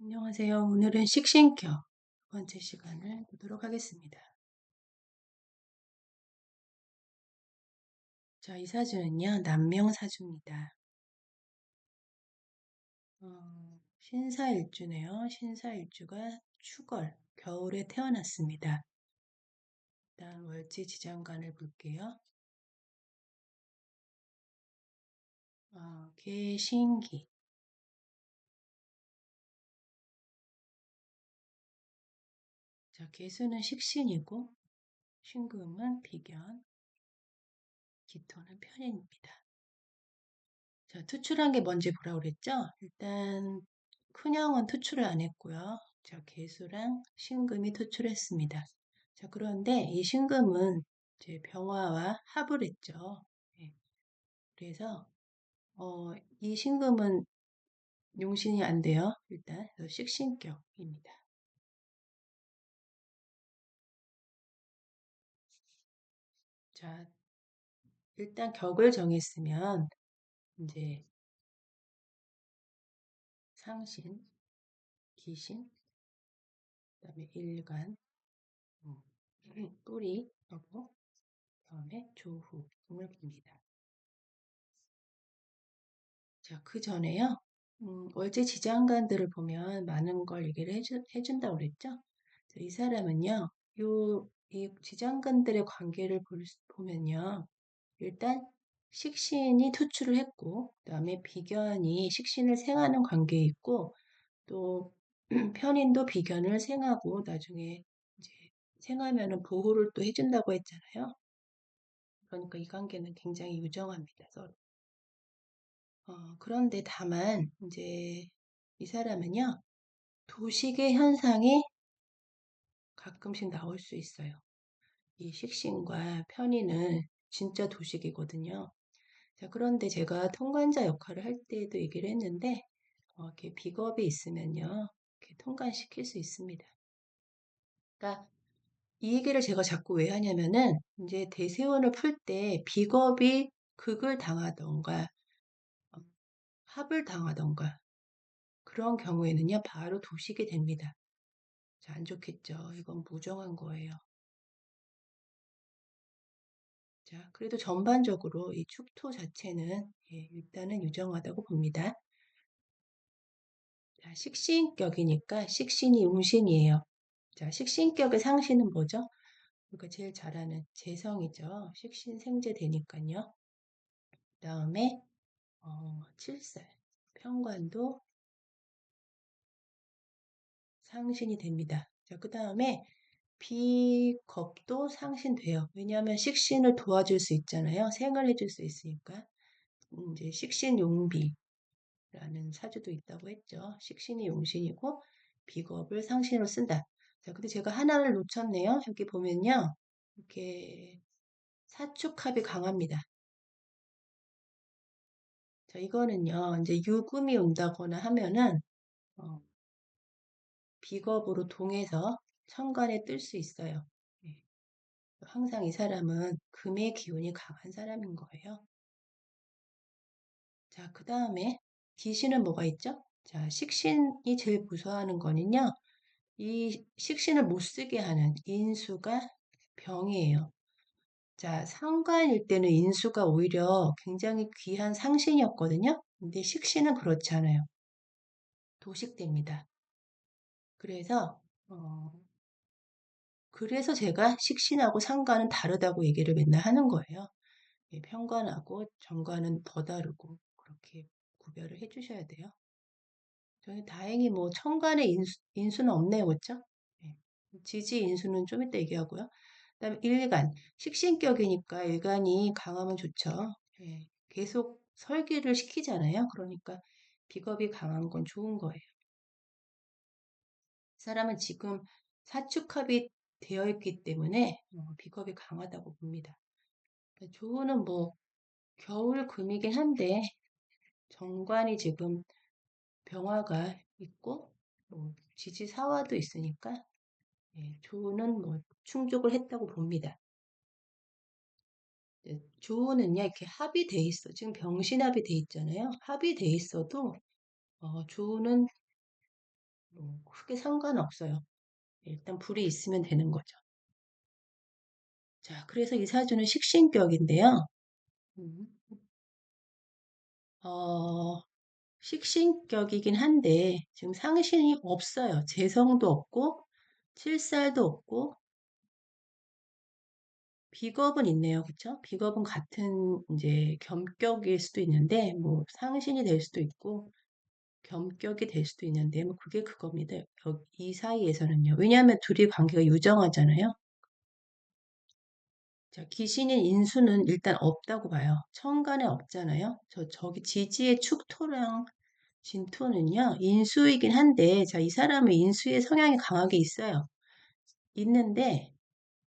안녕하세요. 오늘은 식신격 두 번째 시간을 보도록 하겠습니다. 자, 이 사주는요, 남명 사주입니다. 어, 신사일주네요. 신사일주가 축월, 겨울에 태어났습니다. 일단 월지 지장간을 볼게요. 어, 개신기. 자, 개수는 식신이고, 신금은 비견, 기토는 편인입니다. 자, 투출한 게 뭔지 보라 그랬죠? 일단 큰형은 투출을 안 했고요. 자, 개수랑 신금이 투출했습니다. 자, 그런데 이 신금은 제 병화와 합을 했죠. 네. 그래서 어, 이 신금은 용신이 안 돼요. 일단 식신격입니다. 자, 일단 격을 정했으면 이제 상신, 기신, 그다음에 일간, 음, 뿌리, 여보, 다음에 조후 등을 봅니다. 자, 그 전에요. 음, 월제 지장간들을 보면 많은 걸 얘기를 해주, 해준다고 그랬죠? 자, 이 사람은요, 요, 이 지장간들의 관계를 볼, 보면요. 일단 식신이 투출을 했고, 그 다음에 비견이 식신을 생하는 관계에 있고, 또 편인도 비견을 생하고 나중에 이제 생하면은 보호를 또 해준다고 했잖아요. 그러니까 이 관계는 굉장히 유정합니다, 서로. 어, 그런데 다만 이제 이 사람은요 도식의 현상이 가끔씩 나올 수 있어요. 이 식신과 편의는 진짜 도식이거든요. 자, 그런데 제가 통관자 역할을 할 때에도 얘기를 했는데 어, 이렇게 비겁이 있으면요 이렇게 통관시킬 수 있습니다. 그러니까 이 얘기를 제가 자꾸 왜 하냐면은 이제 대세원을 풀 때 비겁이 극을 당하던가 어, 합을 당하던가 그런 경우에는요, 바로 도식이 됩니다. 자, 안 좋겠죠. 이건 무정한 거예요. 자, 그래도 전반적으로 이 축토 자체는 예, 일단은 유정하다고 봅니다. 자, 식신격이니까 식신이 음신이에요. 자, 식신격의 상신은 뭐죠? 우리가 제일 잘 아는 재성이죠. 식신 생재 되니까요. 그 다음에 어, 7살 평관도 상신이 됩니다. 자, 그 다음에 비겁도 상신돼요. 왜냐하면 식신을 도와줄 수 있잖아요. 생을 해줄 수 있으니까. 음, 이제 식신 용비라는 사주도 있다고 했죠. 식신이 용신이고 비겁을 상신으로 쓴다. 자, 근데 제가 하나를 놓쳤네요. 여기 보면요. 이렇게 사축합이 강합니다. 자, 이거는요. 이제 유금이 온다거나 하면은 어, 비겁으로 동해서 천간에 뜰 수 있어요. 네. 항상 이 사람은 금의 기운이 강한 사람인 거예요. 자, 그 다음에 기신은 뭐가 있죠? 자, 식신이 제일 무서워하는 거는요. 이 식신을 못 쓰게 하는 인수가 병이에요. 자, 상관일 때는 인수가 오히려 굉장히 귀한 상신이었거든요. 근데 식신은 그렇지 않아요. 도식됩니다. 그래서 어, 그래서 제가 식신하고 상관은 다르다고 얘기를 맨날 하는 거예요. 예, 편관하고 정관은 더 다르고 그렇게 구별을 해주셔야 돼요. 저희 다행히 뭐 천간의 인수, 인수 는 없네요, 그렇죠? 예. 지지 인수는 좀 이따 얘기하고요. 그다음에 일간 식신격이니까 일간이 강하면 좋죠. 예. 계속 설계를 시키잖아요. 그러니까 비겁이 강한 건 좋은 거예요. 사람은 지금 사축합이 되어 있기 때문에 어, 비겁이 강하다고 봅니다. 조우는 뭐 겨울 금이긴 한데 정관이 지금 병화가 있고 뭐 지지 사화도 있으니까 예, 조우는 뭐 충족을 했다고 봅니다. 네, 조우는요 이렇게 합이 돼 있어. 지금 병신합이 돼 있잖아요. 합이 돼 있어도 어, 조우는 뭐 크게 상관없어요. 일단 불이 있으면 되는 거죠. 자, 그래서 이 사주는 식신격인데요. 음, 어, 식신격이긴 한데 지금 상신이 없어요. 재성도 없고 칠살도 없고 비겁은 있네요. 그쵸? 비겁은 같은 이제 겸격일 수도 있는데 뭐 상신이 될 수도 있고 겸격이 될 수도 있는데 뭐 그게 그겁니다. 이 사이에서는요. 왜냐하면 둘이 관계가 유정하잖아요. 자, 귀신인 인수는 일단 없다고 봐요. 천간에 없잖아요. 저 저기 지지의 축토랑 진토는요. 인수이긴 한데 자, 이 사람은 인수의 성향이 강하게 있어요. 있는데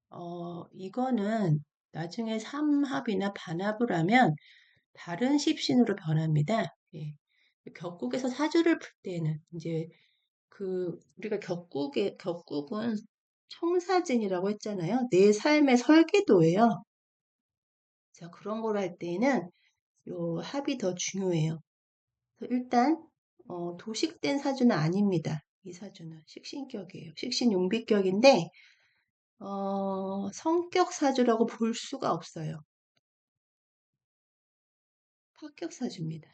어, 이거는 나중에 삼합이나 반합을 하면 다른 십신으로 변합니다. 예. 격국에서 사주를 풀 때는 이제 그 우리가 격국의 격국은 청사진이라고 했잖아요. 내 삶의 설계도예요. 자 그런 걸 할 때는 요 합이 더 중요해요. 일단 어, 도식된 사주는 아닙니다. 이 사주는 식신격이에요. 식신용비격인데 어, 성격 사주라고 볼 수가 없어요. 파격 사주입니다.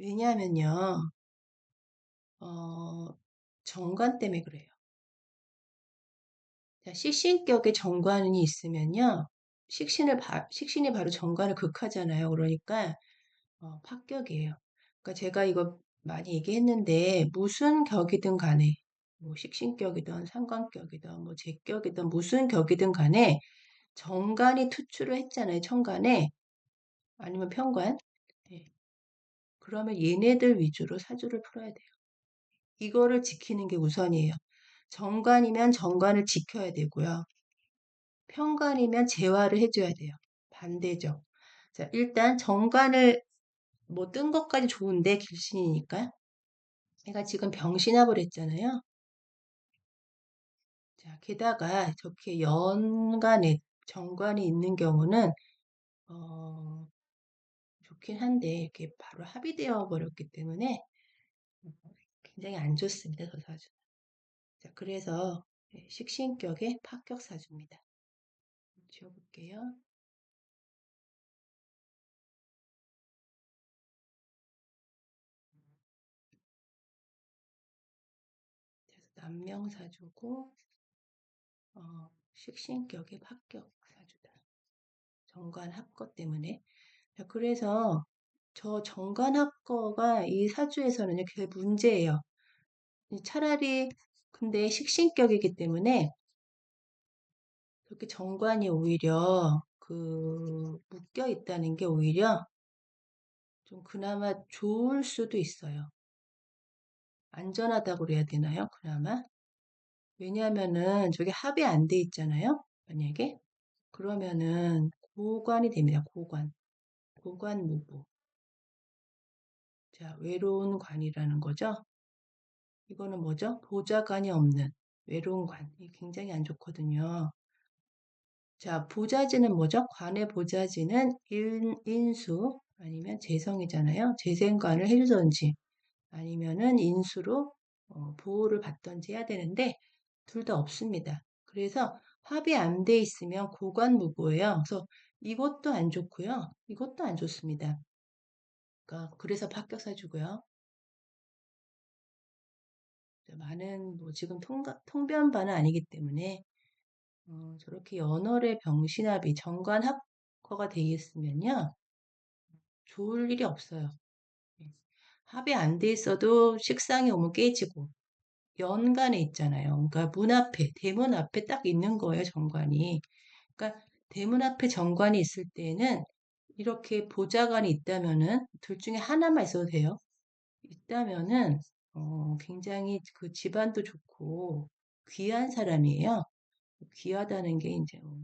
왜냐하면요, 어, 정관 때문에 그래요. 자, 식신격에 정관이 있으면요, 식신을 바, 식신이 바로 정관을 극하잖아요. 그러니까 어, 파격이에요. 그러니까 제가 이거 많이 얘기했는데 무슨 격이든 간에 뭐 식신격이든 상관격이든 뭐 제격이든 무슨 격이든 간에 정관이 투출을 했잖아요. 천간에 아니면 편관. 네. 그러면 얘네들 위주로 사주를 풀어야 돼요. 이거를 지키는 게 우선이에요. 정관이면 정관을 지켜야 되고요. 편관이면 재화를 해줘야 돼요. 반대죠. 자, 일단 정관을 뭐 뜬 것까지 좋은데 길신이니까. 내가 지금 병신합을 했잖아요. 자, 게다가 저렇게 연간에 정관이 있는 경우는 어, 좋긴 한데 이렇게 바로 합의되어 버렸기 때문에 굉장히 안 좋습니다. 저 사주는. 자, 그래서 네, 식신격의 파격 사주입니다. 지워볼게요. 남명사주고 어, 식신격의 합격 사주다. 정관 합거 때문에. 자, 그래서 저 정관 합거가 이 사주에서는 그게 문제예요. 차라리 근데 식신격이기 때문에 그렇게 정관이 오히려 그 묶여 있다는 게 오히려 좀 그나마 좋을 수도 있어요. 안전하다고 그래야 되나요? 그나마? 왜냐하면은 저게 합이 안 돼 있잖아요. 만약에 그러면은 고관이 됩니다. 고관. 고관 무부. 자, 외로운 관이라는 거죠. 이거는 뭐죠? 보좌관이 없는 외로운 관. 이 굉장히 안 좋거든요. 자, 보좌지는 뭐죠? 관의 보좌지는 인, 인수 아니면 재성이잖아요. 재생관을 해주던지 아니면은 인수로 어, 보호를 받던지 해야 되는데 둘 다 없습니다. 그래서 합이 안 돼 있으면 고관무고예요. 그래서 이것도 안 좋고요. 이것도 안 좋습니다. 그러니까 그래서 합격사 주고요. 많은 뭐 지금 통, 통변반은 아니기 때문에 어, 저렇게 연월의 병신합이 정관합거가 되어 있으면요. 좋을 일이 없어요. 예. 합이 안 돼 있어도 식상이 오면 깨지고 연간에 있잖아요. 그러니까 문 앞에 대문 앞에 딱 있는 거예요. 정관이. 그러니까 대문 앞에 정관이 있을 때는 이렇게 보좌관이 있다면은 둘 중에 하나만 있어도 돼요. 있다면은 어, 굉장히 그 집안도 좋고 귀한 사람이에요. 귀하다는 게 이제 뭐,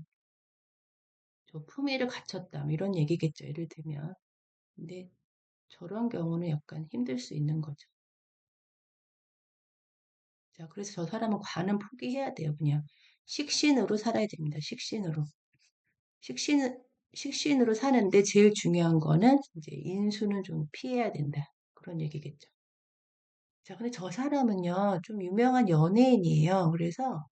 저 품위를 갖췄다 뭐 이런 얘기겠죠. 예를 들면. 근데 저런 경우는 약간 힘들 수 있는 거죠. 자, 그래서 저 사람은 관은 포기해야 돼요. 그냥 식신으로 살아야 됩니다. 식신으로. 식신, 식신으로 사는데 제일 중요한 거는 이제 인수는 좀 피해야 된다. 그런 얘기겠죠. 자, 근데 저 사람은요, 좀 유명한 연예인이에요. 그래서,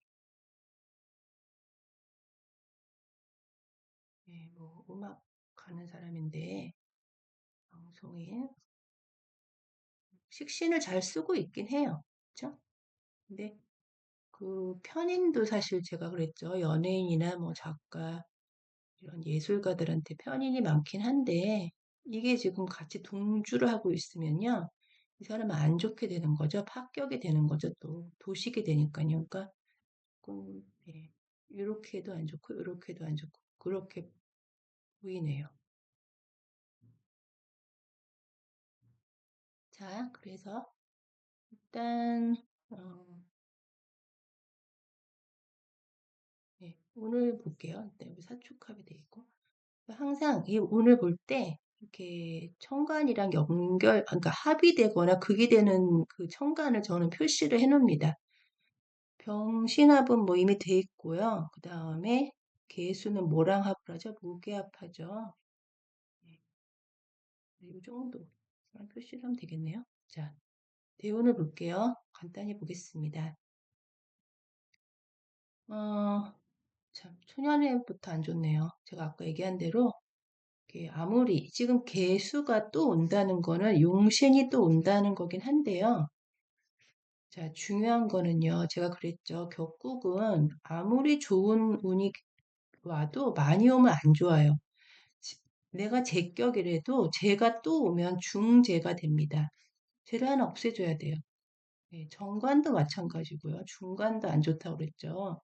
예, 뭐, 음악 하는 사람인데, 방송인, 식신을 잘 쓰고 있긴 해요. 그쵸? 근데, 그, 편인도 사실 제가 그랬죠. 연예인이나 뭐, 작가, 이런 예술가들한테 편인이 많긴 한데, 이게 지금 같이 동주를 하고 있으면요, 이 사람은 안 좋게 되는 거죠. 파격이 되는 거죠. 또, 도식이 되니까요. 그러니까, 조금, 예, 이렇게도 안 좋고, 이렇게도 안 좋고, 그렇게 보이네요. 자, 그래서 일단 어, 오늘 볼게요. 여기 사축합이 돼 있고 항상 이 오늘 볼 때 이렇게 청간이랑 연결, 그러니까 합의되거나 극이 되는 그 청간을 저는 표시를 해놓습니다. 병신합은 뭐 이미 돼 있고요. 그 다음에 개수는 뭐랑 합을 하죠? 무게합하죠. 네. 이 정도 표시를 하면 되겠네요. 자, 대운을 볼게요. 간단히 보겠습니다. 어, 참, 초년에부터 안 좋네요. 제가 아까 얘기한 대로, 아무리, 지금 개수가 또 온다는 거는 용신이 또 온다는 거긴 한데요. 자, 중요한 거는요. 제가 그랬죠. 격국은 아무리 좋은 운이 와도 많이 오면 안 좋아요. 내가 제격이라도 제가 또 오면 중재가 됩니다. 쟤를 하나 없애줘야 돼요. 네, 정관도 마찬가지고요. 중관도 안 좋다고 그랬죠.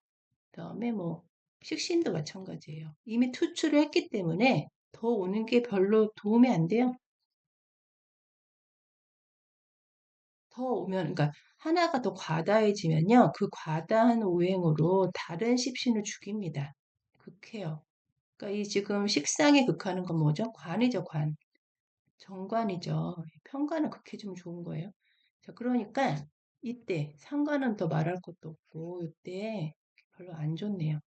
그다음에 뭐 식신도 마찬가지예요. 이미 투출을 했기 때문에 더 오는 게 별로 도움이 안 돼요. 더 오면, 그러니까 하나가 더 과다해지면요. 그 과다한 오행으로 다른 십신을 죽입니다. 극해요. 그러니까 이 지금 식상이 극하는 건 뭐죠? 관이죠, 관. 정관이죠. 편관은 극해주면 좋은 거예요. 자, 그러니까 이때 상관은 더 말할 것도 없고 이때 별로 안 좋네요.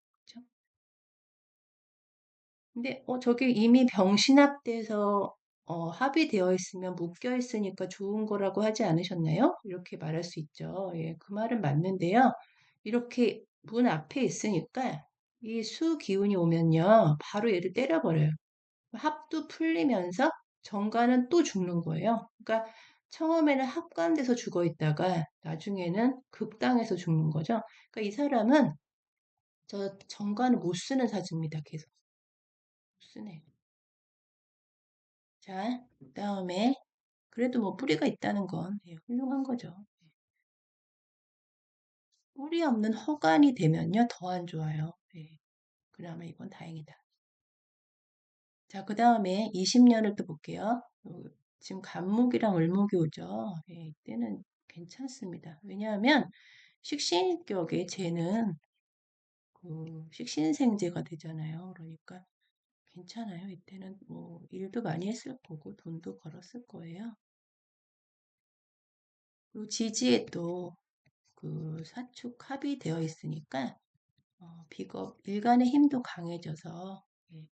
근데 어 저게 이미 병신합돼서 어, 합의되어 있으면 묶여 있으니까 좋은 거라고 하지 않으셨나요? 이렇게 말할 수 있죠. 예, 그 말은 맞는데요. 이렇게 문 앞에 있으니까 이 수 기운이 오면요. 바로 얘를 때려버려요. 합도 풀리면서 정관은 또 죽는 거예요. 그러니까 처음에는 합관돼서 죽어 있다가 나중에는 극당해서 죽는 거죠. 그러니까 이 사람은 저 정관을 못 쓰는 사주입니다. 계속. 못 쓰네. 자, 그 다음에 그래도 뭐 뿌리가 있다는 건 예, 훌륭한 거죠. 예. 뿌리 없는 허관이 되면요 더 안 좋아요. 예. 그나마 이건 다행이다. 자, 그 다음에 20년을 또 볼게요. 지금 간목이랑 을목이 오죠. 예, 이때는 괜찮습니다. 왜냐하면 식신격에 쟤는 그 식신생제가 되잖아요. 그러니까 괜찮아요. 이때는 뭐 일도 많이 했을 거고 돈도 벌었을 거예요. 그리고 지지에 또 그 사축 합이 되어 있으니까 어, 비겁 일간의 힘도 강해져서 예,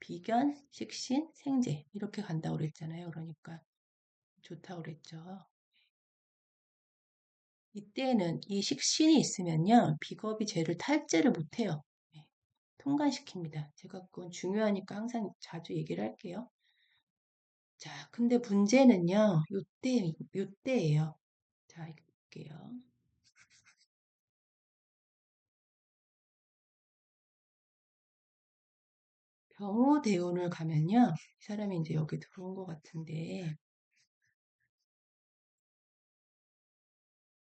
비견, 식신, 생제 이렇게 간다고 그랬잖아요. 그러니까 좋다고 그랬죠. 이때는 이 식신이 있으면요. 비겁이 죄를 탈제를 못해요. 네, 통과시킵니다. 제가 그건 중요하니까 항상 자주 얘기를 할게요. 자, 근데 문제는요. 요때, 요때예요. 자, 볼게요. 병호대운을 가면요. 이 사람이 이제 여기 들어온 것 같은데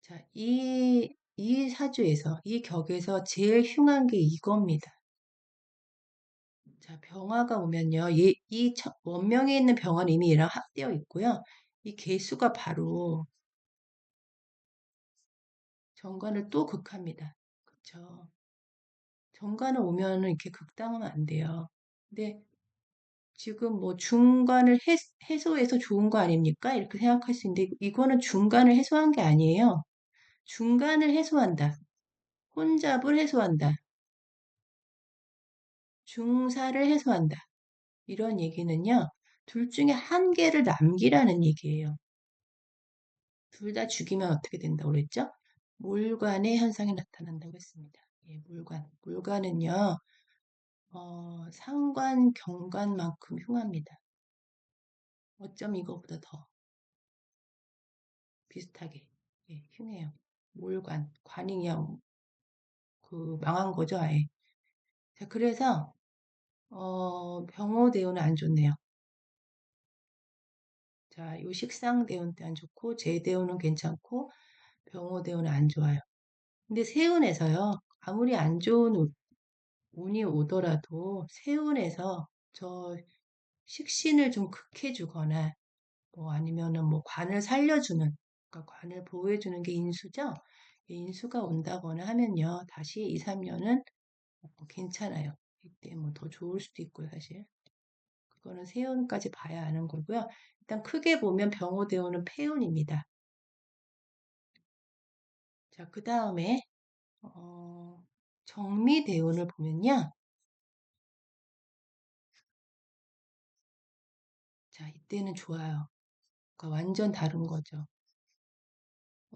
자, 이, 이 사주에서, 이 격에서 제일 흉한 게 이겁니다. 자, 병화가 오면요. 이, 이 원명에 있는 병화는 이미 얘랑 합되어 있고요. 이 개수가 바로 정관을 또 극합니다. 그쵸? 정관을 오면은 이렇게 극당하면 안 돼요. 근데 지금 뭐 중간을 해, 해소해서 좋은 거 아닙니까? 이렇게 생각할 수 있는데 이거는 중간을 해소한 게 아니에요. 중간을 해소한다. 혼잡을 해소한다. 중사를 해소한다. 이런 얘기는요. 둘 중에 한 개를 남기라는 얘기예요. 둘 다 죽이면 어떻게 된다고 그랬죠? 몰관의 현상이 나타난다고 했습니다. 예, 몰관. 몰관은요, 어, 상관, 경관만큼 흉합니다. 어쩜 이거보다 더 비슷하게 예, 흉해요. 몰관, 관이요. 그 망한 거죠, 아예. 자, 그래서 어, 병호대운은 안 좋네요. 자, 요 식상 대운 때 안 좋고 제대운은 괜찮고 병호대운은 안 좋아요. 근데 세운에서요. 아무리 안 좋은 운이 오더라도 세운에서 저 식신을 좀 극해주거나 뭐 아니면은 뭐 관을 살려주는 그러니까 관을 보호해주는 게 인수죠. 인수가 온다거나 하면요. 다시 2, 3년은 뭐 괜찮아요. 이때 뭐 더 좋을 수도 있고요, 사실. 그거는 세운까지 봐야 하는 거고요. 일단 크게 보면 병호대운은 폐운입니다. 자, 그 다음에 어, 정미대운을 보면요. 자, 이때는 좋아요. 그러니까 완전 다른 거죠.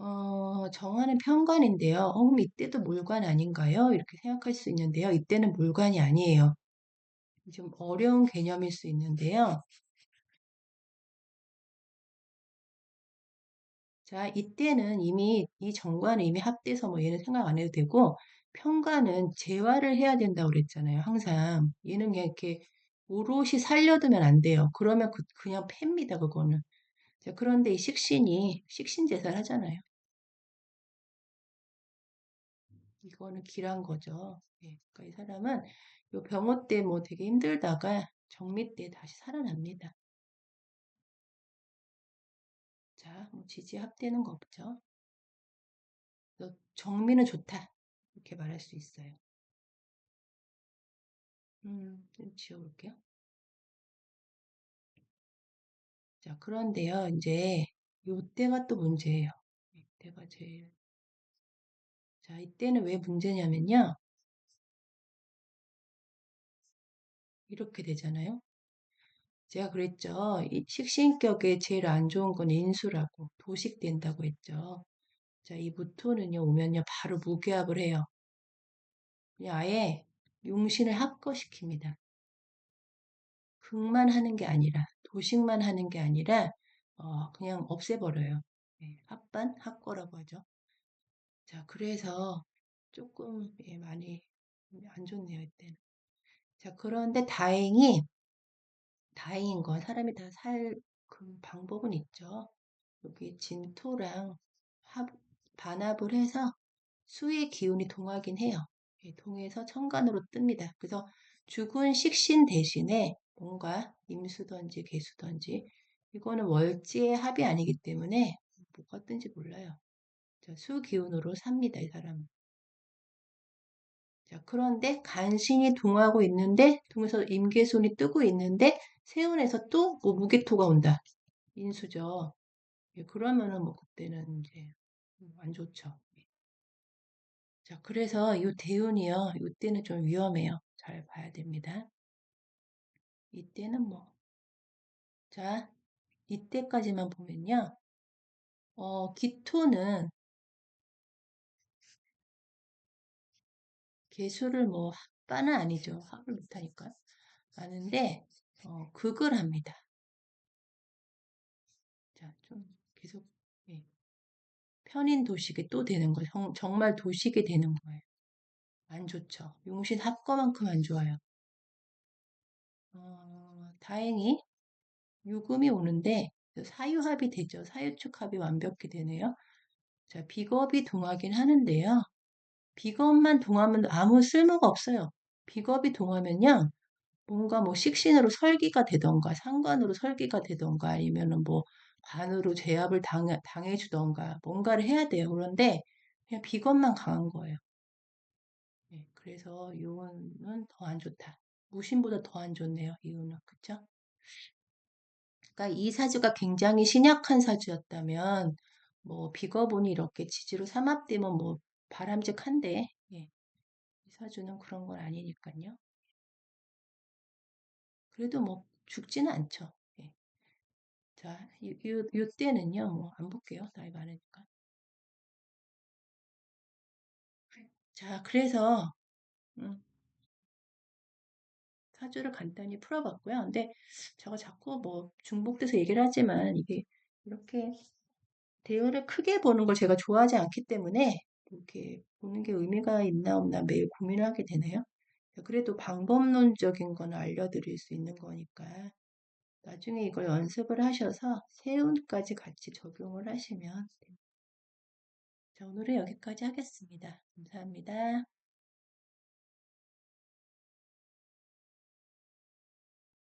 어, 정화는 편관인데요. 어, 그럼 이때도 물관 아닌가요? 이렇게 생각할 수 있는데요. 이때는 물관이 아니에요. 좀 어려운 개념일 수 있는데요. 자, 이때는 이미 이 정관은 이미 합돼서 뭐 얘는 생각 안 해도 되고 편관은 재활을 해야 된다고 그랬잖아요. 항상 얘는 그냥 이렇게 오롯이 살려두면 안 돼요. 그러면 그, 그냥 팹니다. 그거는. 자, 그런데 이 식신이 식신 제사를 하잖아요. 이거는 길한 거죠. 예, 그러니까 이 사람은 요 병호 때 뭐 되게 힘들다가 정미 때 다시 살아납니다. 자, 뭐 지지 합되는 거 없죠. 정미는 좋다. 이렇게 말할 수 있어요. 음, 좀 지워볼게요. 자, 그런데요, 이제 요때가 또 문제예요. 이때가 제일. 자, 이때는 왜 문제냐면요. 이렇게 되잖아요. 제가 그랬죠. 이 식신격에 제일 안 좋은 건 인수라고 도식된다고 했죠. 자, 이 무토는요, 오면요, 바로 무기압을 해요. 그냥 아예 용신을 합거시킵니다. 극만 하는 게 아니라, 도식만 하는 게 아니라, 어, 그냥 없애버려요. 네, 합반, 합거라고 하죠. 자, 그래서 조금 예, 많이 안 좋네요, 이때는. 자, 그런데 다행히, 다행인 건 사람이 다 살 그 방법은 있죠. 여기 진토랑 합, 반합을 해서 수의 기운이 동하긴 해요. 예, 동해서 천간으로 뜹니다. 그래서 죽은 식신 대신에 뭔가 임수던지 개수던지 이거는 월지의 합이 아니기 때문에 뭐가 뜬지 몰라요. 자, 수 기운으로 삽니다, 이 사람은. 자, 그런데 간신이 동하고 있는데 동에서 임계손이 뜨고 있는데 세운에서 또 뭐 무게토가 온다. 인수죠. 예, 그러면은 뭐 그때는 이제 안 좋죠. 자, 그래서 이 대운이요. 이때는 좀 위험해요. 잘 봐야 됩니다. 이때는 뭐. 자, 이때까지만 보면요. 어, 기토는 개수를 뭐 합반은 아니죠. 합을 못하니까. 아는데 어, 극을 합니다. 자, 좀 계속 예. 편인 도식이 또 되는 거예요. 정, 정말 도식이 되는 거예요. 안 좋죠. 용신 합거만큼 안 좋아요. 어, 다행히 유금이 오는데 사유합이 되죠. 사유축합이 완벽히 되네요. 자, 비겁이 동하긴 하는데요. 비겁만 동하면 아무 쓸모가 없어요. 비겁이 동하면요. 뭔가 뭐 식신으로 설기가 되던가 상관으로 설기가 되던가 아니면은 뭐 관으로 제압을 당, 당해주던가 뭔가를 해야 돼요. 그런데 그냥 비겁만 강한 거예요. 네, 그래서 이거는 더 안 좋다. 무신보다 더 안 좋네요. 이거는 그쵸? 그러니까 이 사주가 굉장히 신약한 사주였다면 뭐 비거분이 이렇게 지지로 삼합되면 뭐 바람직한데 예. 이 사주는 그런 건 아니니까요. 그래도 뭐 죽지는 않죠. 예. 자, 요, 요, 요 때는요, 뭐, 안 볼게요. 나이 많으니까. 자, 그래서, 음, 사주를 간단히 풀어봤고요. 근데 제가 자꾸 뭐 중복돼서 얘기를 하지만 이게 이렇게 대우를 크게 보는 걸 제가 좋아하지 않기 때문에 이렇게 보는 게 의미가 있나 없나 매일 고민을 하게 되네요. 그래도 방법론적인 건 알려드릴 수 있는 거니까 나중에 이걸 연습을 하셔서 세운까지 같이 적용을 하시면 자, 오늘은 여기까지 하겠습니다. 감사합니다.